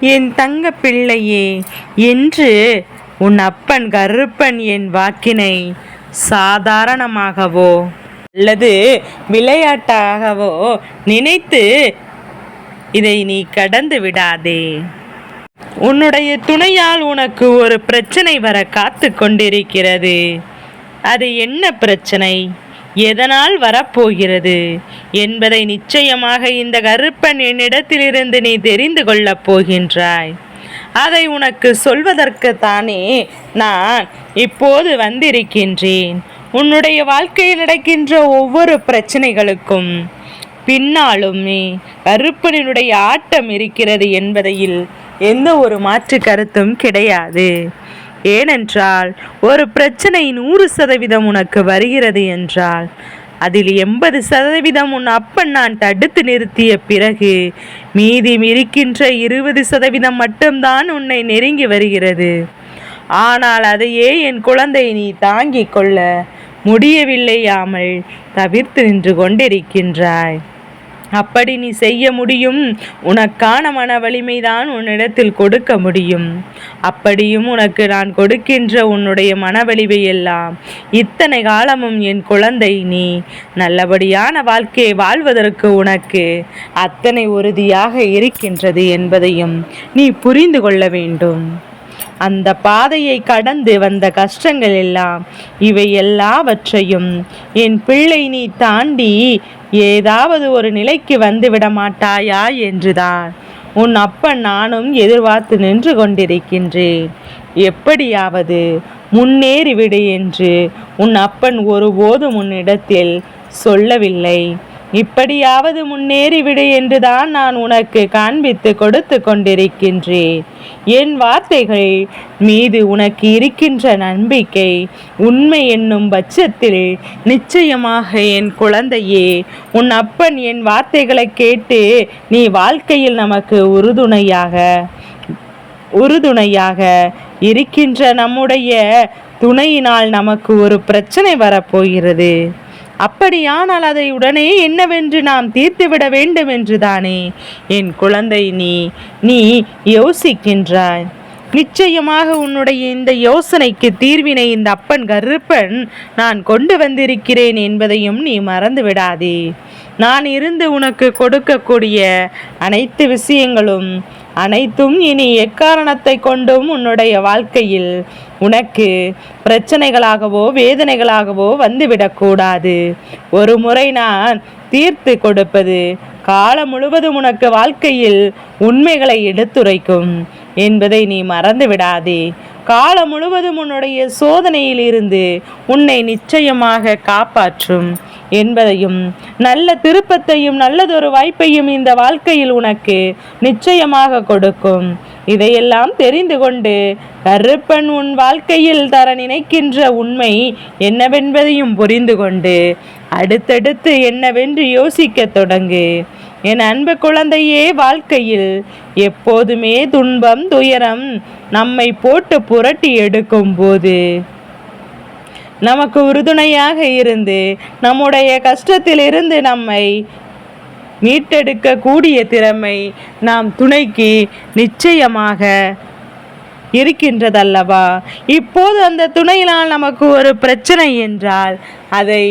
என் தங்க பிள்ளையே என்று உன் அப்பன் கருப்பன் என் வாக்கினை சாதாரணமாகவோ அல்லது விளையாட்டாகவோ நினைத்து இதை நீ கடந்து விடாதே. உன்னுடைய துணையால் உனக்கு ஒரு பிரச்சனை வர காத்து கொண்டிருக்கிறது. அது என்ன பிரச்சனை? எதனால் வரப்போகிறது? என்பதை நிச்சயமாக இந்த கருப்பன் என்னிடத்திலிருந்து நீ தெரிந்து கொள்ளப் போகின்றாய். அதை உனக்கு சொல்வதற்கு தானே நான் இப்போது வந்திருக்கின்றேன். உன்னுடைய வாழ்க்கையில் நடக்கின்ற ஒவ்வொரு பிரச்சனைகளுக்கும் பின்னாலுமே கருப்பனினுடைய ஆட்டம் இருக்கிறது என்பதையில் எந்த ஒரு மாற்று கருத்தும் கிடையாது. ஏனென்றால் ஒரு பிரச்சனை நூறு சதவீதம் உனக்கு வருகிறது என்றால் அதில் எண்பது சதவீதம் உன் அப்பன் நான் தடுத்து நிறுத்திய பிறகு மீதி இருக்கின்ற இருபது சதவீதம் மட்டும்தான் உன்னை நெருங்கி வருகிறது. ஆனால் அதையே என் குழந்தை நீ தாங்கிக் கொள்ள முடியவில்லையாமல் தவிர்த்து நின்று கொண்டிருக்கின்றாய். அப்படி நீ செய்ய முடியும். உனக்கான மன வலிமைதான் உன்னிடத்தில் கொடுக்க முடியும். அப்படியும் உனக்கு நான் கொடுக்கின்ற உன்னுடைய மனவழிவை எல்லாம் இத்தனை காலமும் என் குழந்தை நீ. நல்லபடியான வாழ்க்கையை வாழ்வதற்கு உனக்கு அத்தனை உறுதியாக இருக்கின்றது என்பதையும் நீ புரிந்து கொள்ள வேண்டும். அந்த பாதையை கடந்து வந்த கஷ்டங்கள் எல்லாம் இவை எல்லாவற்றையும் என் பிள்ளை நீ தாண்டி ஏதாவது ஒரு நிலைக்கு வந்துவிட மாட்டாயா என்றுதான். உன் அப்பன் நானும் எதிர்பார்த்து நின்று கொண்டிருக்கின்றேன். எப்படியாவது முன்னேறிவிடு என்று உன் அப்பன் ஒருபோதும் உன்னிடத்தில் சொல்லவில்லை. இப்படியாவது முன்னேறிவிடு என்றுதான் நான் உனக்கு காண்பித்து கொடுத்து கொண்டிருக்கின்றேன். என் வார்த்தைகள் மீது உனக்கு இருக்கின்ற நம்பிக்கை உண்மை என்னும் பட்சத்தில் நிச்சயமாக என் குழந்தையே உன் அப்பன் என் வார்த்தைகளை கேட்டு நீ வாழ்க்கையில் நமக்கு உறுதுணையாக உறுதுணையாக இருக்கின்ற நம்முடைய துணையினால் நமக்கு ஒரு பிரச்சனை வரப்போகிறது. அப்படியானால் அதை உடனே என்னவென்று நாம் தீர்த்துவிட வேண்டும் என்றுதானே என் குழந்தை நீ நீ யோசிக்கின்றாய். நிச்சயமாக உன்னுடைய இந்த யோசனைக்கு தீர்வினை இந்த அப்பன் கருப்பன் நான் கொண்டு வந்திருக்கிறேன் என்பதையும் நீ மறந்து விடாதே நான் இருந்து உனக்கு கொடுக்கக்கூடிய அனைத்து விஷயங்களும் அனைத்தும் இனி எக்காரணத்தை கொண்டும் உன்னுடைய வாழ்க்கையில் உனக்கு பிரச்சனைகளாகவோ வேதனைகளாகவோ வந்துவிடக்கூடாது. ஒரு முறை நான் தீர்த்து கொடுப்பது காலம் முழுவதும் உனக்கு வாழ்க்கையில் உண்மைகளை எடுத்துரைக்கும் என்பதை நீ மறந்து விடாதே. காலம் முழுவதும் உன்னுடைய சோதனையில் இருந்து உன்னை நிச்சயமாக காப்பாற்றும் என்பதையும் நல்ல திருப்பத்தையும் நல்லதொரு வாய்ப்பையும் இந்த வாழ்க்கையில் உனக்கு நிச்சயமாக கொடுக்கும். இதையெல்லாம் தெரிந்து கொண்டு கருப்பன் உன் வாழ்க்கையில் தர நினைக்கின்ற உண்மை என்னவென்பதையும் புரிந்து கொண்டு அடுத்தடுத்து என்னவென்று யோசிக்கத் தொடங்கு. என் அன்பு குழந்தையே வாழ்க்கையில் எப்போதுமே துன்பம் துயரம் நம்மை போட்டு புரட்டி எடுக்கும் போது நமக்கு உறுதுணையாக இருந்து நம்முடைய கஷ்டத்திலிருந்து நம்மை மீட்டெடுக்க கூடிய திறமை நாம் துணைக்கு நிச்சயமாக இருக்கின்றதல்லவா? இப்போது அந்த துணையினால் நமக்கு ஒரு பிரச்சனை என்றால் அதை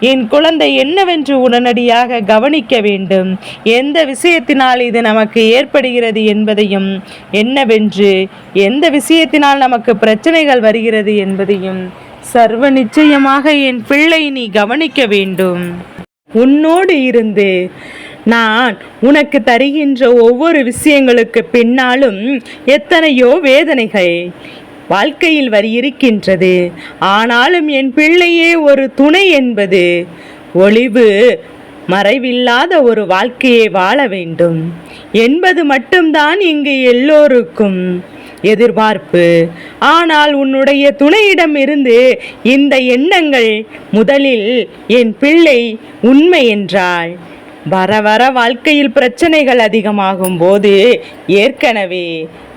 என் குழந்தை என்னவென்று உடனடியாக கவனிக்க வேண்டும். எந்த விஷயத்தினால் இது நமக்கு ஏற்படுகிறது என்பதையும் என்னவென்று எந்த விஷயத்தினால் நமக்கு பிரச்சனைகள் வருகிறது என்பதையும் சர்வ நிச்சயமாக என் பிள்ளை நீ கவனிக்க வேண்டும். உன்னோடு இருந்து. நான் உனக்கு தருகின்ற ஒவ்வொரு விஷயங்களுக்கு பின்னாலும் எத்தனையோ வேதனைகள் வாழ்க்கையில் வரி இருக்கின்றது. ஆனாலும் என் பிள்ளையே ஒரு துணை என்பது ஒளிவு மறைவில்லாத ஒரு வாழ்க்கையை வாழ வேண்டும். என்பது மட்டும்தான் இங்கு எல்லோருக்கும். எதிர்பார்ப்பு. ஆனால் உன்னுடைய துணையிடம் இருந்து இந்த எண்ணங்கள் முதலில் என் பிள்ளை உண்மை என்றாள். வர வர வாழ்க்கையில் பிரச்சனைகள் அதிகமாகும் போது ஏற்கனவே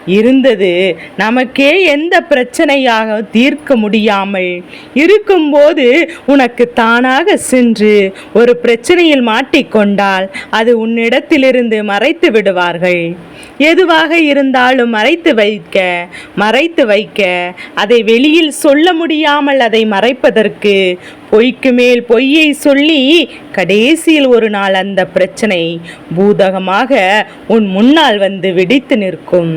இருந்தது. நமக்கே எந்த பிரச்சனையாக தீர்க்க முடியாமல் இருக்கும்போது உனக்கு தானாக சென்று ஒரு பிரச்சனையில் மாட்டிக்கொண்டால் அது உன்னிடத்திலிருந்து மறைத்து விடுவார்கள். எதுவாக இருந்தாலும் மறைத்து வைக்க மறைத்து வைக்க அதை வெளியில் சொல்ல முடியாமல் அதை மறைப்பதற்கு பொய்க்கு மேல் பொய்யை சொல்லி கடைசியில் ஒரு நாள் அந்த பிரச்சனை பூதகமாக உன் முன்னால் வந்து வெடித்து நிற்கும்.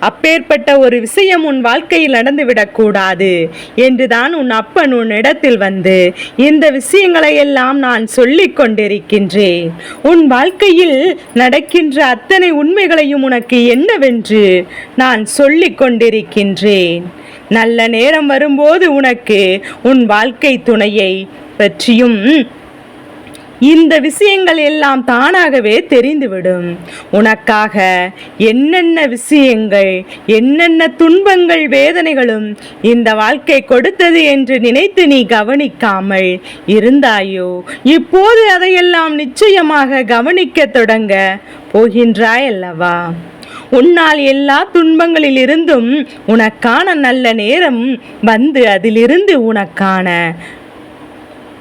அப்பேற்பட்ட ஒரு விஷயம் உன் வாழ்க்கையில் நடந்துவிடக்கூடாது என்றுதான் உன் அப்பன் உன் இடத்தில் வந்து இந்த விஷயங்களை எல்லாம் நான் சொல்லிக் கொண்டிருக்கின்றேன். உன் வாழ்க்கையில் நடக்கின்ற அத்தனை உண்மைகளையும் உனக்கு என்னவென்று நான் சொல்லிக் கொண்டிருக்கின்றேன். நல்ல நேரம் வரும்போது உனக்கு உன் வாழ்க்கை துணையை பற்றியும் இந்த விஷயங்கள் எல்லாம் தானாகவே தெரிந்துவிடும். உனக்காக என்னென்ன விஷயங்கள் என்னென்ன துன்பங்கள் வேதனைகளும் இந்த வாழ்க்கை கொடுத்தது என்று நினைத்து நீ கவனிக்காமல் இருந்தாயோ? இப்போது அதையெல்லாம் நிச்சயமாக கவனிக்கத் தொடங்க போகின்றாய் அல்லவா உன்னால் எல்லா துன்பங்களிலிருந்தும் உனக்கான நல்ல நேரம் வந்து அதிலிருந்து உனக்கான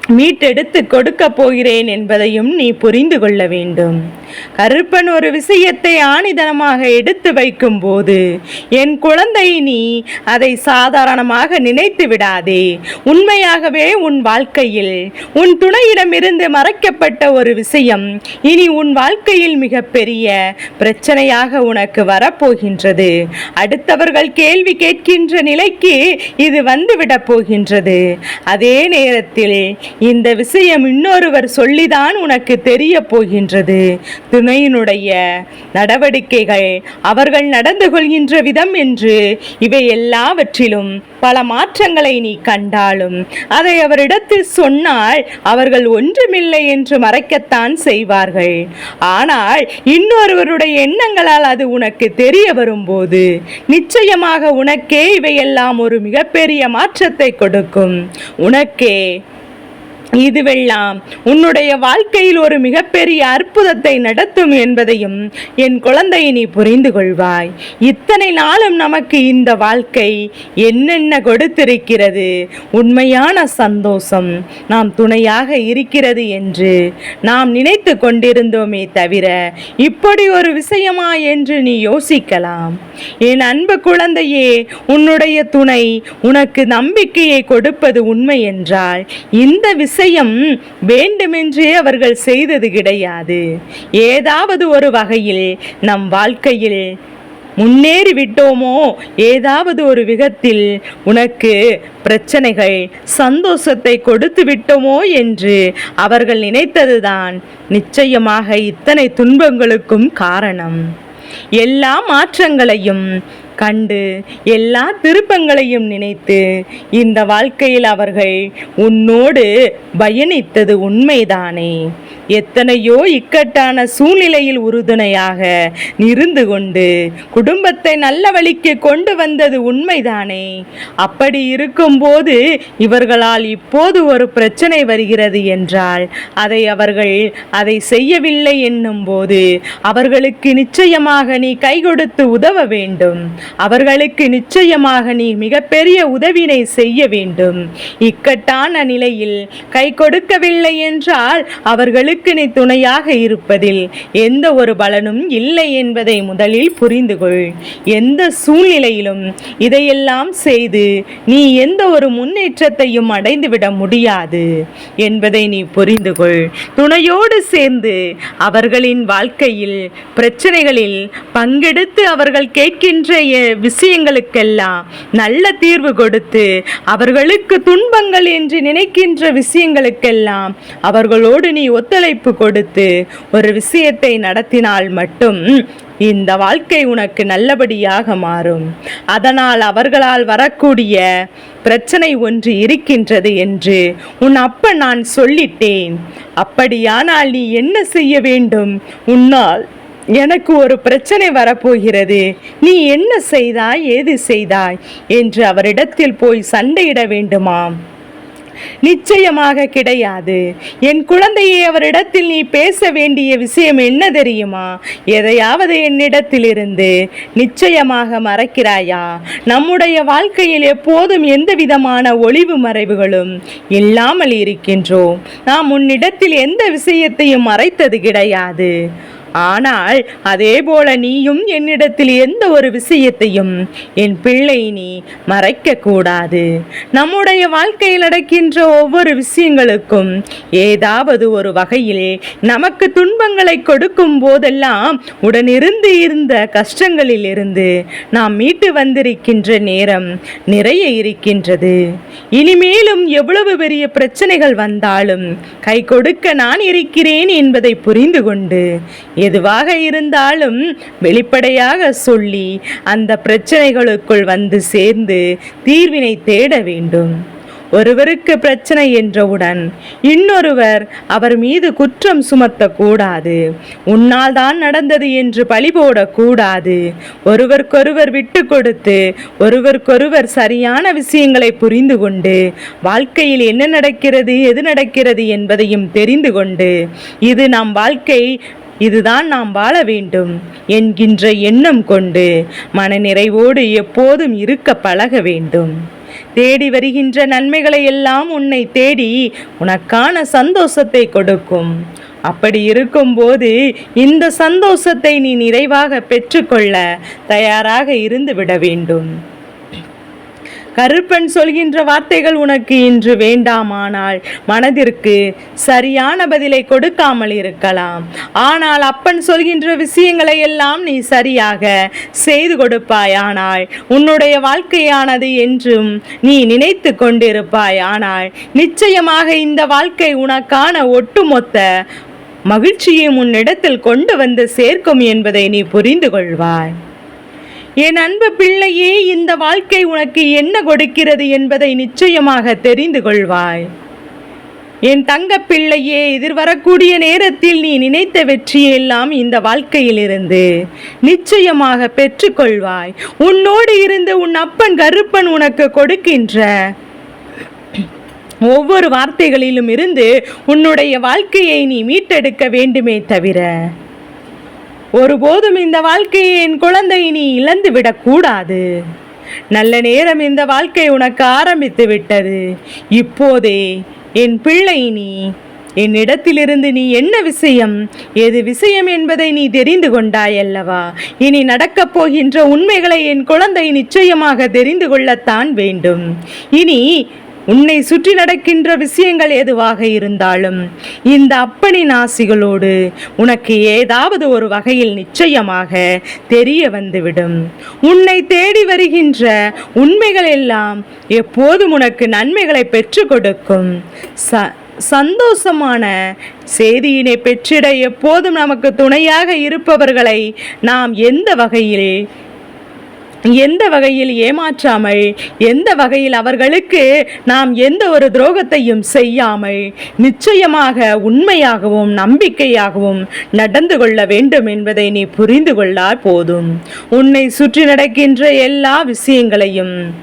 மீட்டெடுத்து கொடுக்க போகிறேன் என்பதையும் நீ புரிந்து கொள்ள வேண்டும். கருப்பன் ஒரு விஷயத்தை ஆணிதனமாக எடுத்து வைக்கும்போது என் குழந்தை நீ அதை சாதாரணமாக நினைத்து விடாதே. உண்மையாகவே உன் வாழ்க்கையில் உன் துணையிடமிருந்து மறைக்கப்பட்ட ஒரு விஷயம் இனி உன் வாழ்க்கையில் மிகப்பெரிய பிரச்சனையாக உனக்கு வரப்போகின்றது. அடுத்தவர்கள் கேள்வி கேட்கின்ற நிலைக்கு இது வந்துவிடப் போகின்றது. அதே நேரத்தில் இந்த விஷயம் இன்னொருவர் சொல்லிதான் உனக்கு தெரிய போகின்றது. துணையினுடைய நடவடிக்கைகள் அவர்கள் நடந்து கொள்கின்ற விதம் என்று இவை எல்லாவற்றிலும் பல மாற்றங்களை நீ கண்டாலும். அதை அவரிடத்தில் சொன்னால் அவர்கள் ஒன்றுமில்லை என்று மறைக்கத்தான் செய்வார்கள். ஆனால் இன்னொருவருடைய எண்ணங்களால் அது உனக்கு தெரிய வரும்போது நிச்சயமாக உனக்கே இவையெல்லாம் ஒரு மிகப்பெரிய மாற்றத்தை கொடுக்கும். உனக்கே இதுவெல்லாம் உன்னுடைய வாழ்க்கையில் ஒரு மிகப்பெரிய அற்புதத்தை நடத்தும் என்பதையும் என் குழந்தையை நீ புரிந்து கொள்வாய். இத்தனை நாளும் நமக்கு இந்த வாழ்க்கை என்னென்ன கொடுத்திருக்கிறது? உண்மையான சந்தோஷம் நாம் துணையாக இருக்கிறது என்று நாம் நினைத்து கொண்டிருந்தோமே தவிர இப்படி ஒரு விஷயமா என்று நீ யோசிக்கலாம். என் அன்பு குழந்தையே உன்னுடைய துணை உனக்கு நம்பிக்கையை கொடுப்பது உண்மை என்றால் இந்த விஷயம் வேண்டுமென்றே அவர்கள் செய்தது கிடையாது. ஏதாவது ஒரு வகையில் நம் வாழ்க்கையில் முன்னேறி விட்டோமோ ஏதாவது ஒரு விதத்தில் உனக்கு பிரச்சனைகள் சந்தோஷத்தை கொடுத்து விட்டோமோ என்று அவர்கள் நினைத்ததுதான் நிச்சயமாக இத்தனை துன்பங்களுக்கும் காரணம். எல்லா மாற்றங்களையும் கண்டு எல்லா திருப்பங்களையும் நினைத்து இந்த வாழ்க்கையில் அவர்கள் உன்னோடு பயணித்தது உண்மைதானே. எத்தனையோ இக்கட்டான சூழ்நிலையில் உறுதுணையாக இருந்து கொண்டு குடும்பத்தை நல்ல வழிக்கு கொண்டு வந்தது உண்மைதானே. அப்படி இருக்கும்போது இவர்களால் இப்போது ஒரு பிரச்சனை வருகிறது என்றால் அதை அவர்கள் அதை செய்யவில்லை என்னும் போது அவர்களுக்கு நிச்சயமாக நீ கை கொடுத்து உதவ வேண்டும். அவர்களுக்கு நிச்சயமாக நீ மிகப்பெரிய உதவினை செய்ய வேண்டும். இக்கட்டான நிலையில் கை கொடுக்கவில்லை என்றால் அவர்களுக்கு நீ துணையாக இருப்பதில் எந்த ஒரு பலனும் இல்லை என்பதை முதலில் புரிந்து கொள் எந்த சூழ்நிலையிலும் இதையெல்லாம் செய்து நீ எந்த ஒரு முன்னேற்றத்தையும் அடைந்துவிட முடியாது என்பதை நீ புரிந்து கொள் துணையோடு சேர்ந்து அவர்களின் வாழ்க்கையில் பிரச்சனைகளில் பங்கெடுத்து அவர்கள் கேட்கின்ற எ- விஷயங்களுக்கெல்லாம் நல்ல தீர்வு கொடுத்து அவர்களுக்கு துன்பங்கள் என்று நினைக்கின்ற விஷயங்களுக்கெல்லாம் அவர்களோடு நீ ஒத்துழைப்பு கொடுத்து ஒரு விஷயத்தை நடத்தினால் மட்டும் இந்த வாழ்க்கை உனக்கு நல்லபடியாக மாறும். அதனால் அவர்களால் வரக்கூடிய பிரச்சனை ஒன்று இருக்கின்றது என்று உன் அப்ப நான் சொல்லிட்டேன். அப்படியானால் நீ என்ன செய்ய வேண்டும்? உன்னால் எனக்கு ஒரு பிரச்சனை வரப்போகிறது. நீ என்ன செய்தாய்? ஏது செய்தாய்? என்று அவரிடத்தில் போய் சண்டையிட வேண்டுமாம். நிச்சயமாக கிடையாது. என் குழந்தையை அவரிடத்தில் நீ பேச வேண்டிய விஷயம் என்ன தெரியுமா? எதையாவது என்னிடத்திலிருந்து நிச்சயமாக மறைக்கிறாயா? நம்முடைய வாழ்க்கையில் எப்போதும் எந்த விதமான ஒளிவு மறைவுகளும் இல்லாமல் இருக்கின்றோம். நாம் உன்னிடத்தில் எந்த விஷயத்தையும் மறைத்தது கிடையாது. ஆனால் அதே போல நீயும் என்னிடத்தில் எந்த ஒரு விஷயத்தையும் என் பிள்ளை நீ மறைக்க கூடாது. நம்முடைய வாழ்க்கையில் நடக்கின்ற ஒவ்வொரு விஷயங்களுக்கும் ஏதாவது ஒரு வகையில் நமக்கு துன்பங்களை கொடுக்கும் போதெல்லாம் உடனிருந்து இருந்த கஷ்டங்களில் இருந்து நாம் மீட்டு வந்திருக்கின்ற நேரம் நிறைய இருக்கின்றது. இனிமேலும் எவ்வளவு பெரிய பிரச்சனைகள் வந்தாலும் கை கொடுக்க நான் இருக்கிறேன் என்பதை புரிந்து கொண்டு எதுவாக இருந்தாலும் வெளிப்படையாக சொல்லி அந்த பிரச்சனைகளுக்குள் வந்து சேர்ந்து தீர்வினை தேட வேண்டும். ஒருவருக்கு பிரச்சனை என்றவுடன் இன்னொருவர் அவர் மீது குற்றம் சுமத்தக்கூடாது. உன்னால் தான் நடந்தது என்று பழி போடக்கூடாது. ஒருவருக்கொருவர் விட்டு கொடுத்து ஒருவருக்கொருவர் சரியான விஷயங்களை புரிந்து கொண்டு வாழ்க்கையில் என்ன நடக்கிறது எது நடக்கிறது என்பதையும் தெரிந்து கொண்டு இது நம் வாழ்க்கை இதுதான் நாம் வாழ வேண்டும் என்கின்ற எண்ணம் கொண்டு மனநிறைவோடு எப்போதும் இருக்க பழக வேண்டும். தேடி வருகின்ற நன்மைகளை எல்லாம் உன்னை தேடி உனக்கான சந்தோஷத்தை கொடுக்கும். அப்படி இருக்கும்போது இந்த சந்தோஷத்தை நீ நிறைவாக பெற்றுக்கொள்ள தயாராக இருந்து விட வேண்டும். கருப்பன் சொல்கின்ற வார்த்தைகள் உனக்கு இன்று வேண்டாமானால் மனதிற்கு சரியான பதிலை கொடுக்காமல் இருக்கலாம். ஆனால் அப்பன் சொல்கின்ற விஷயங்களை எல்லாம் நீ சரியாக செய்து கொடுப்பாயானால் உன்னுடைய வாழ்க்கையானது என்றும் நீ நினைத்து கொண்டிருப்பாய். ஆனால் நிச்சயமாக இந்த வாழ்க்கை உனக்கான ஒட்டுமொத்த மகிழ்ச்சியை உன்னிடத்தில் கொண்டு வந்து சேர்க்கும் என்பதை நீ புரிந்து கொள்வாய். என் அன்பு பிள்ளையே இந்த வாழ்க்கை உனக்கு என்ன கொடுக்கிறது என்பதை நிச்சயமாக தெரிந்து கொள்வாய். என் தங்க பிள்ளையே எதிர்வரக்கூடிய நேரத்தில் நீ நினைத்த வெற்றியெல்லாம் இந்த வாழ்க்கையிலிருந்து நிச்சயமாக பெற்றுக்கொள்வாய். உன்னோடு இருந்து உன் அப்பன் கருப்பன் உனக்கு கொடுக்கின்ற ஒவ்வொரு வார்த்தைகளிலும் இருந்து உன்னுடைய வாழ்க்கையை நீ மீட்டெடுக்க வேண்டுமே தவிர ஒருபோதும் இந்த வாழ்க்கையை என் குழந்தை நீ இழந்து விடக்கூடாது நல்ல நேரம் இந்த வாழ்க்கை உனக்கு ஆரம்பித்து விட்டது. இப்போதே என் பிள்ளை நீ என்னிடத்திலிருந்து நீ என்ன விஷயம் எது விஷயம் என்பதை நீ தெரிந்து கொண்டாய் அல்லவா? இனி நடக்கப் போகின்ற உண்மைகளை என் குழந்தை நிச்சயமாக தெரிந்து கொள்ளத்தான் வேண்டும். இனி உன்னை சுற்றி நடக்கின்ற விஷயங்கள் எதுவாக இருந்தாலும் இந்த அப்பனின் ஆசிகளோடு உனக்கு ஏதாவது ஒரு வகையில் நிச்சயமாக தெரிய வந்துவிடும். உன்னை தேடி வருகின்ற உண்மைகள் எல்லாம் எப்போதும் உனக்கு நன்மைகளை பெற்று கொடுக்கும். ச சந்தோஷமான செய்தியினை பெற்றிட எப்போதும் நமக்கு துணையாக இருப்பவர்களை நாம் எந்த வகையில் எந்த வகையில் ஏமாற்றாமல் எந்த வகையில் அவர்களுக்கு நாம் எந்த ஒரு துரோகத்தையும் செய்யாமல் நிச்சயமாக உண்மையாகவும் நம்பிக்கையாகவும் நடந்து கொள்ள வேண்டும் என்பதை நீ புரிந்து கொள்ளால் போதும். உன்னை சுற்றி நடக்கின்ற எல்லா விஷயங்களையும்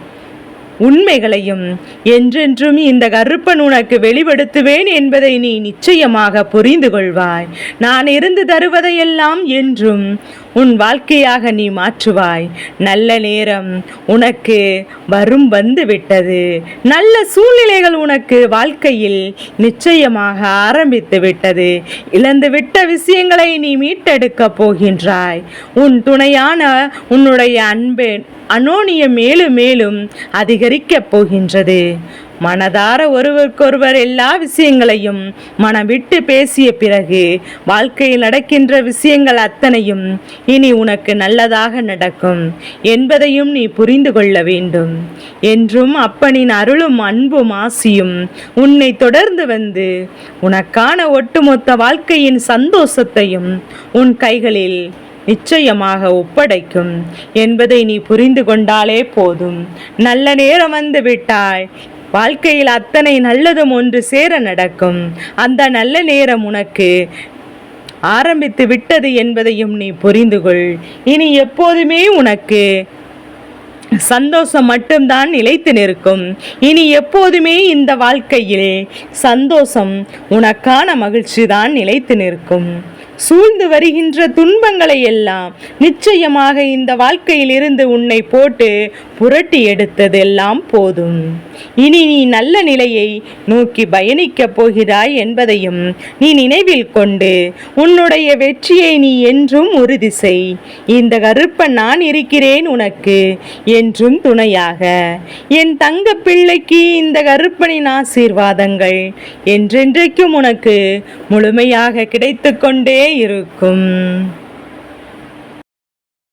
உண்மைகளையும் என்றென்றும் இந்த கருப்பன் உனக்கு வெளிப்படுத்துவேன் என்பதை நீ நிச்சயமாக புரிந்து கொள்வாய். நான் இருந்து தருவதையெல்லாம் என்றும் உன் வாழ்க்கையாக நீ மாற்றுவாய். நல்ல நேரம் உனக்கு வரும் வந்து விட்டது. நல்ல சூழ்நிலைகள் உனக்கு வாழ்க்கையில் நிச்சயமாக ஆரம்பித்து விட்டது. இழந்து விட்ட விஷயங்களை நீ மீட்டெடுக்கப் போகின்றாய். உன் துணையான உன்னுடைய அன்பு அனோனியம் மேலும் மேலும் அதிகரிக்கப் போகின்றது. மனதார ஒருவருக்கொருவர் எல்லா விஷயங்களையும் மனம் விட்டு பேசிய பிறகு வாழ்க்கையில் நடக்கின்ற விஷயங்கள் அத்தனையும் இனி உனக்கு நல்லதாக நடக்கும் என்பதையும் நீ புரிந்து கொள்ள வேண்டும். என்றும் அப்பனின் அருளும் அன்பும் ஆசியும் உன்னை தொடர்ந்து வந்து உனக்கான ஒட்டுமொத்த வாழ்க்கையின் சந்தோஷத்தையும் உன் கைகளில் நிச்சயமாக ஒப்படைக்கும் என்பதை நீ புரிந்து கொண்டாலே போதும். நல்ல நேரம் வந்து விட்டாய். வாழ்க்கையில் அத்தனை நல்லதும் ஒன்று சேர நடக்கும். அந்த நல்ல நேரம் உனக்கு ஆரம்பித்து விட்டது என்பதையும் நீ புரிந்து கொள். இனி எப்போதுமே உனக்கு சந்தோஷம் மட்டும்தான் நிலைத்து நிற்கும். இனி எப்போதுமே இந்த வாழ்க்கையில் சந்தோஷம் உனக்கான மகிழ்ச்சி தான் நிலைத்து நிற்கும். சூழ்ந்து வருகின்ற துன்பங்களை எல்லாம் நிச்சயமாக இந்த வாழ்க்கையில் இருந்து உன்னை போட்டு புரட்டி எடுத்ததெல்லாம் போதும். இனி நீ நல்ல நிலையை நோக்கி பயணிக்கப் போகிறாய் என்பதையும் நீ நினைவில் கொண்டு உன்னுடைய வெற்றியை நீ என்றும் உறுதி செய். இந்த கருப்பன் நான் இருக்கிறேன் உனக்கு என்றும் துணையாக என் தங்க பிள்ளைக்கு இந்த கருப்பனின் ஆசீர்வாதங்கள் என்றென்றைக்கும் உனக்கு முழுமையாக கிடைத்து கொண்டே இருக்கும்.